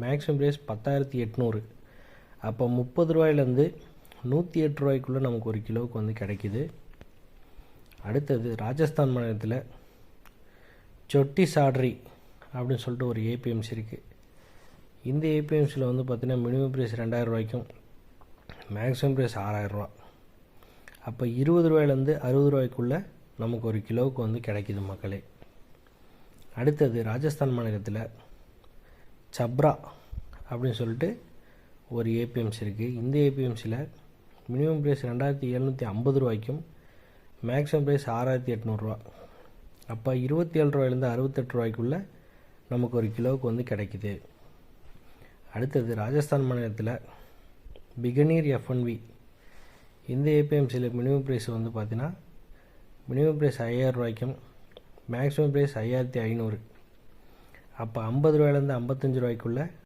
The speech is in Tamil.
மேக்ஸிமம் ப்ரைஸ் பத்தாயிரத்தி எட்நூறு. அப்போ முப்பது ரூபாயிலேருந்து நூற்றி எட்டு ரூபாய்க்குள்ளே நமக்கு ஒரு கிலோவுக்கு வந்து கிடைக்கிது. அடுத்தது ராஜஸ்தான் மாநிலத்தில் சொட்டி சாட்ரி அப்படின்னு சொல்லிட்டு ஒரு ஏபிஎம்சி இருக்குது இந்த ஏபிஎம்சியில் வந்து பார்த்திங்கன்னா மினிமம் ப்ரைஸ் ரெண்டாயிரம் ரூபாய்க்கும் மேக்ஸிமம் ப்ரைஸ் ஆறாயிரரூவா அப்போ இருபது ரூபாயிலேருந்து அறுபது ரூபாய்க்குள்ளே நமக்கு ஒரு கிலோவுக்கு வந்து கிடைக்கிது மக்களே. அடுத்தது ராஜஸ்தான் மாநிலத்தில் சப்ரா அப்படின்னு சொல்லிட்டு ஒரு ஏபிஎம்சி இருக்குது இந்த ஏபிஎம்சியில் மினிமம் ப்ரைஸ் ரெண்டாயிரத்தி எழுநூற்றி ஐம்பது ரூபாய்க்கும் மேக்ஸிமம் ப்ரைஸ் ஆறாயிரத்தி எட்நூறுரூவா அப்போ இருபத்தி ஏழு ரூபாயிலேருந்து அறுபத்தெட்டு ரூபாய்க்குள்ளே நமக்கு ஒரு கிலோவுக்கு வந்து கிடைக்கிது. அடுத்தது ராஜஸ்தான் மாநிலத்தில் பிகனீர் எஃப்என்வி இந்த ஏபிஎம்சியில் மினிமம் ப்ரைஸ் வந்து பார்த்தீங்கன்னா மினிமம் ப்ரைஸ் ஐயாயிரம் ரூபாய்க்கும் மேக்ஸிமம் ப்ரைஸ் ஐயாயிரத்தி ஐநூறு. அப்போ ஐம்பது ரூபாயிலேருந்து ஐம்பத்தஞ்சு ரூபாய்க்குள்ளே